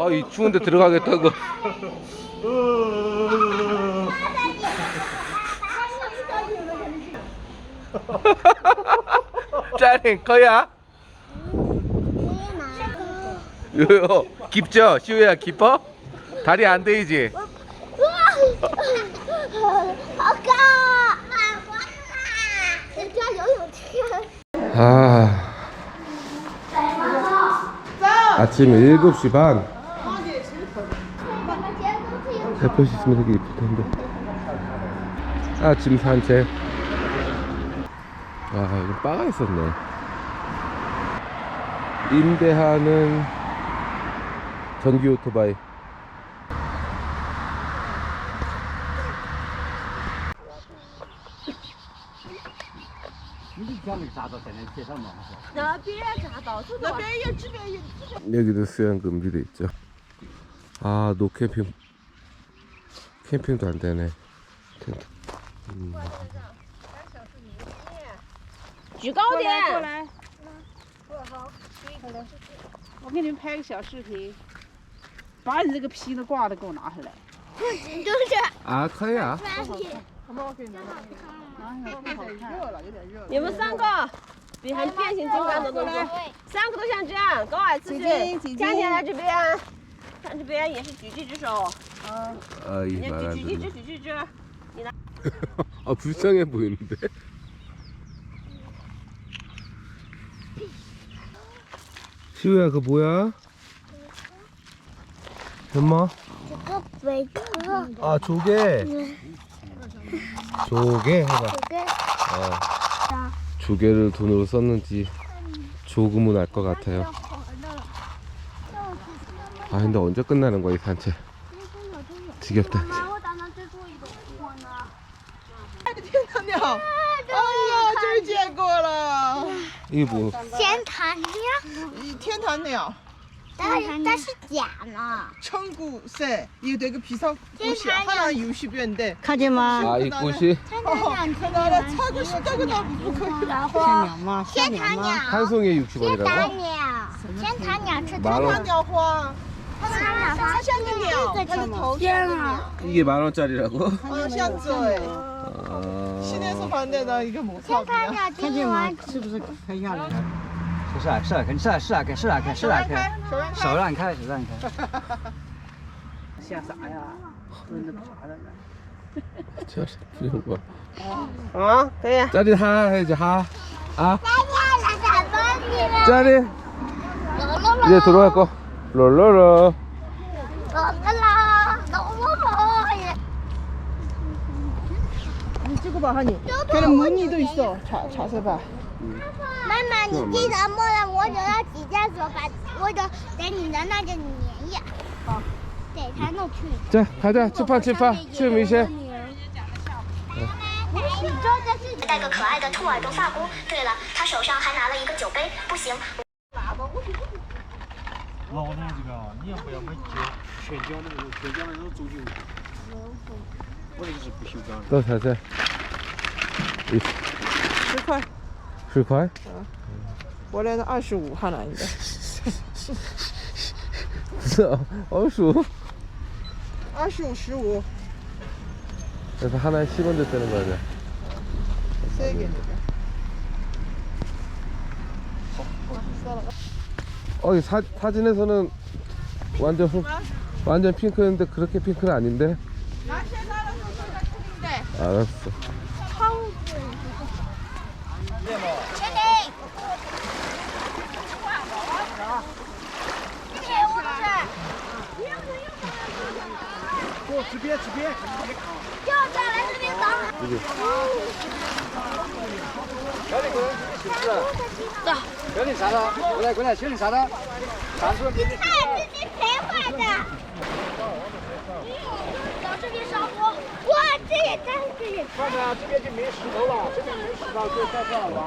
아, 이 추운데 들어가겠다고. 짜링 커야? 요요 깊죠? 시우야 깊어? 다리 안 되이지? 아 아침 7시 반 햇볕이 있으면 되게 이쁠 텐데. 아침 산책. 아, 이거 바가 있었네. 임대하는 전기 오토바이. 여기도 수영 금지돼 있죠. 아, 노 캠핑. 캠핑도 안 되네. 텐트. 举高点。过来，我给你们拍个小视频，把你这个皮子挂的给我拿回来。 아, 커야. 热了，有点热了。你们三个比还变形金刚的动作，三个都像这样，高矮姿几势斤几。斤站起来这边，看这边也是举这只手， 아, 이 말 안 듣네. 아, 불쌍해 보이는데? 시우야, 그 뭐야? 엄마? 아, 조개. 조개 해봐. 아, 조개를 돈으로 썼는지 조금은 알 것 같아요. 아, 근데 언제 끝나는 거야, 이 산책? 지겹다. 我打算最后一个我呢。天堂鸟，哎呀，终于见过了， 이게 뭐, 天堂鸟，天堂鸟，但是但是假呢。 천구새 이거 되게 비싼 꽃이야. 하나 60元인데. 看见吗？ 아, 이 꽃이 天堂鸟， 나라 차고 싶다고 나면 뭐 그거. 然后像鸟吗？像鸟吗？天堂鸟， 한 송이에 天 60원이라고? 堂鸟，天堂鸟是 만 원. 鸟花，天堂鸟 它像个鸟，它的头像个鸟， 이게 만 원짜리라고? 哦，像嘴。 아... 시내에서 봤는데 나 이게 뭐 天堂 삽이야. 鸟，看见吗？是不是很吓人？是啊是啊，肯是啊是啊，肯是啊肯是啊肯，手让开，手让开手让开。吓啥呀？蹲着爬的呢。 저 부려운 거. 啊，可以。 짜리 하 해야지 하. 아 来打包你了， 짜리 喽喽喽， 이제 들어갈 거. 롤롤러. 喽喽喽，喽喽喽耶。 니 찍어봐 하니. 걔는 무늬도 있어. 자 자세 봐. 妈妈，你记得摸了我手要几下手把我手给你的那个粘液，好，给他弄去。 자 가자 출파 출파 추미 씨. 你说的是带个可爱的兔耳朵发箍。对了，他手上还拿了一个酒杯。不行， 老的这个，你也不要买旧，全家的那种，全家的那种足球。我那个是不锈钢的。多少钱？十块。十块？嗯。我那个二十五哈兰的。是是，二十五。二十五十五。那是哈兰西门子在那边的。再给你。好，我去算了。 어, 사, 사진에서는 완전 후, 완전 핑크였는데 그렇게 핑크는 아닌데. 나한테 사는 소설 같은데. 알았어. 파우스. 체리. 이게. 过来过来，你看这己谁画的？老师！哇，这也在这也……看看这边就没石头了，这边没石头就在这儿玩。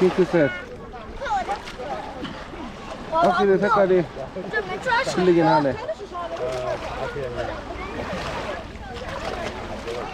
第四。我的。啊，这个太高了。这没抓上。你给他。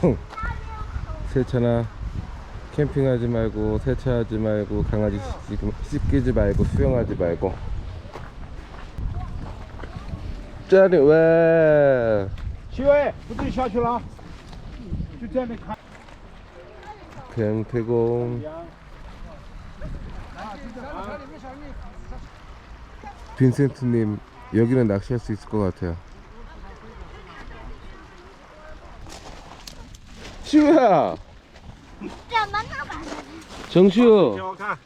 세차나 캠핑하지 말고 세차하지 말고 강아지 씻기지 말고 수영하지 말고. 짜리 왜? 7월에 부디 샤출라 강태공. 빈센트님 여기는 낚시할 수 있을 것 같아요. 지우야 정슈 가.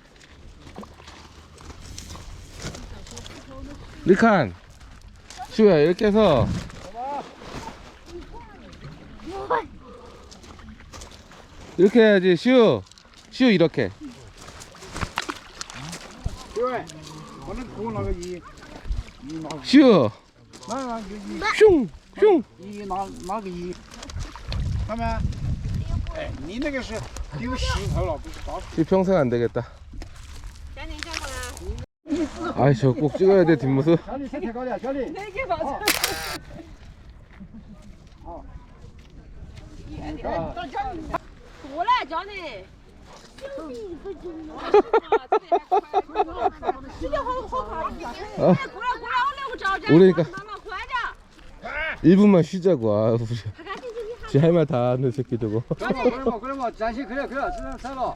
리칸 지우야 이렇게 해서 이렇게 해야지 슈 슈 이렇게 그래. 오늘 돈 나가 이. 이 나. 슈 나나 이. 슝 슝. 이 나. 나가 이. 가면. 哎，你那个是有洗头了，不是打死。 이 평생 안 되겠다 小李，叫过来。 아이 저 꼭 찍어야 돼 뒷모습 小李，谁抬高点？小李。那个宝过来，叫你。时间好好快， 어, 过来过来，我来我找着。 오래니까 妈妈快点。 1분만 쉬자고 아 우리 역시 할 말 다 하는 새끼들고. 그래 뭐 그래 뭐 자식 그래 그래 살아.